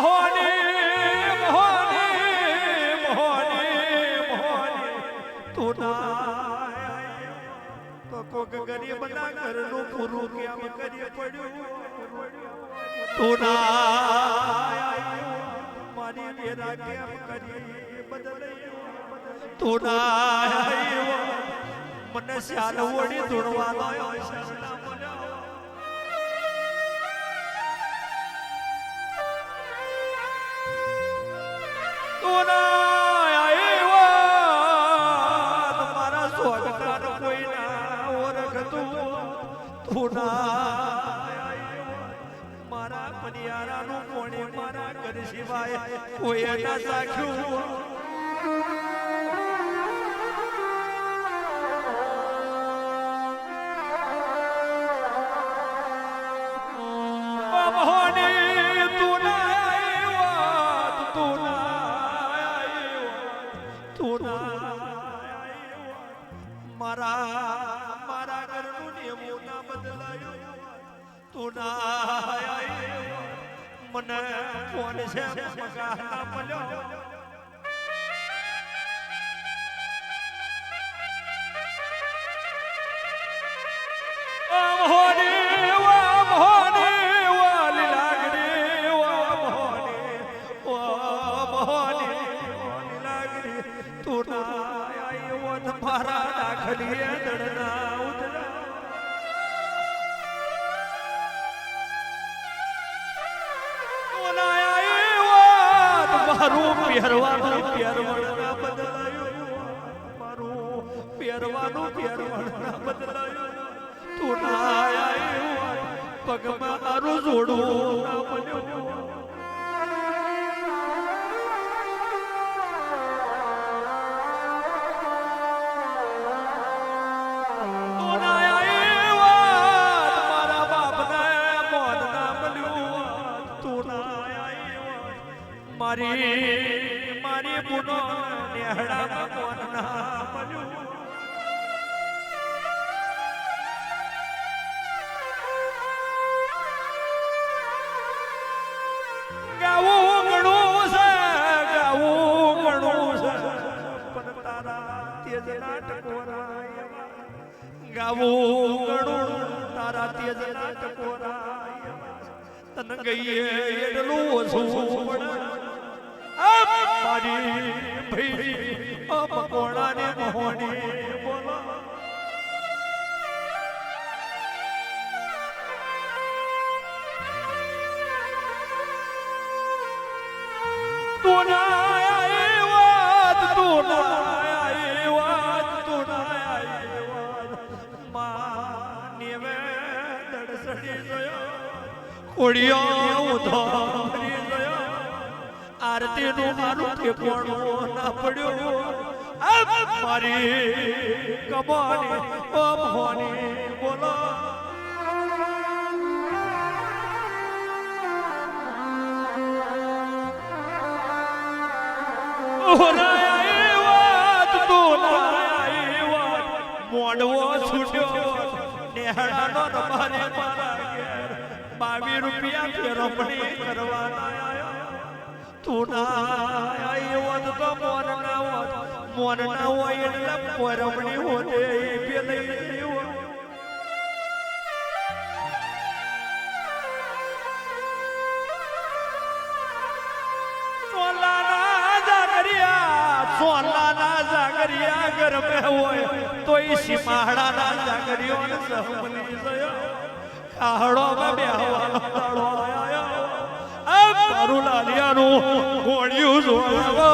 મોહની મોહની મોહની મોહની તું ના તો કોક ગરીબના ઘરનું પૂરું કેમ કરી પડ્યું તું ના. મારી વેરા કેમ કરી બદલાઈ તું ના. મને શ્યાલ ઓડી ધૂણવા લાયો બોલ્યો મારા સ્વર્ગના કોઈ ના ઓળખતું તું મારા પનિયારાનું કોણે મારા ઘર સિવાય કોઈ સાખ્યું મારા મારા ઘરનું નિયમો ના બદલાયું તું ના મને કોણ છે મગા ના મળ્યો લીલાગડી તું ના આવ્યો ને મારા દાખલીએ દડના ઉતરા પહેરવાનું પહેરવણ બદલાયું મારું પહેરવાનું પહેરવણ બદલાયું તું ના પગમાં મારું જોડું મારી મારી બુનો નેહડા મોઢ ના મળ્યું ગાવું ઘણું છે, ગાવું ઘણું છે, પણ તારા તેજના ટકોરા એવા. ગાવું ઘણું, તારા તેજના ટકોરા તન ગઈએ એટલું ઓછું. મારી ભઈ આ મકોડાને મોહણી બોલો તું ના આવ્યો તું ના આવ્યો તું ના કોડિયો ઉધો આરતી નું મારું ઠેકોણું ના પડ્યો. મારી કમાની ઓ મોની બોલો. છૂટ્યો, નેહડાનો રમારે મારા બાવી રૂપિયા ફેરવણી કરવાના આયા તું મોન હોય એટલે પરમણી હોતે આયો મારું લાલિયાનું ગોળિયું જોવો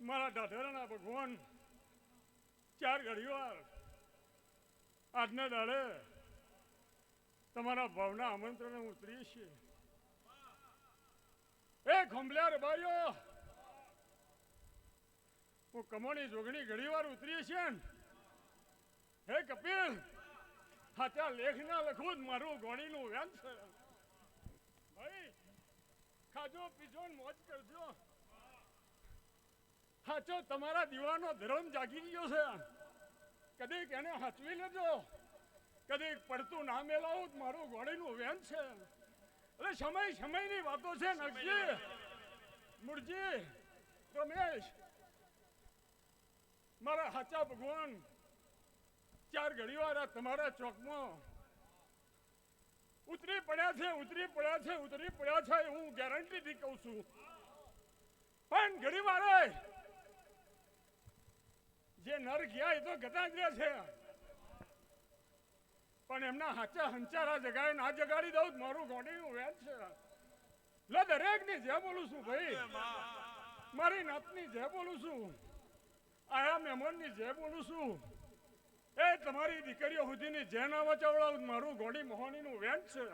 મારા દાઢારાના ભગવાન, ચાર ઘડીવાર આજના દાડે તમારા ભાવના આમંત્રણે ઉતરી છે એ ખંભલ્યા રબારીઓ હું કમોણી જોગણી ઘડીવાર ઉતરી છે ને. હે કપિલ, હા ત્યાં લેખ ના લખવું જ મારું ગોણીનું વ્યાન છે. ભાઈ, ખાજો, પીજો મોજ કરજો. હાચો તમારા દીવાનો ધર્મ જાગી ગયો છે કદીક એને હાચવી લેજો. કદીક પડતું ના મેલાવું મારું ઘોડીનું વેન છે. એટલે સમય સમયની વાતો છે નકજી મુરજી રમેશ મારા હાચા ભગવાન ચાર ઘડીવાર વાર તમારા ચોકમાં ઉતરી પડ્યા છે ઉતરી પડ્યા છે ઉતરી પડ્યા છે હું ગેરંટીથી કહું છું. પણ ઘડી વારે જે નર ગયા એ તો ગતા જ છે. પણ એમના હાચા હંચારા જગાય ના જગાડી દઉં મારું ગોડીનું વેદ છે. લે દરેકની જે બોલું છું ભાઈ. મારી નાતની જે બોલું છું. આયા મહેમાનની જે બોલું છું. એ તમારી દીકરીઓ સુધીની જે ના વચાવડાવું મારું ગોડી મોહનીનું વેન છે.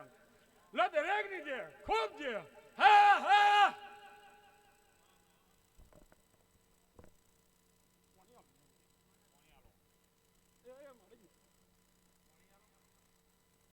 લે દરેકની જે ખૂબ જે. હા હા.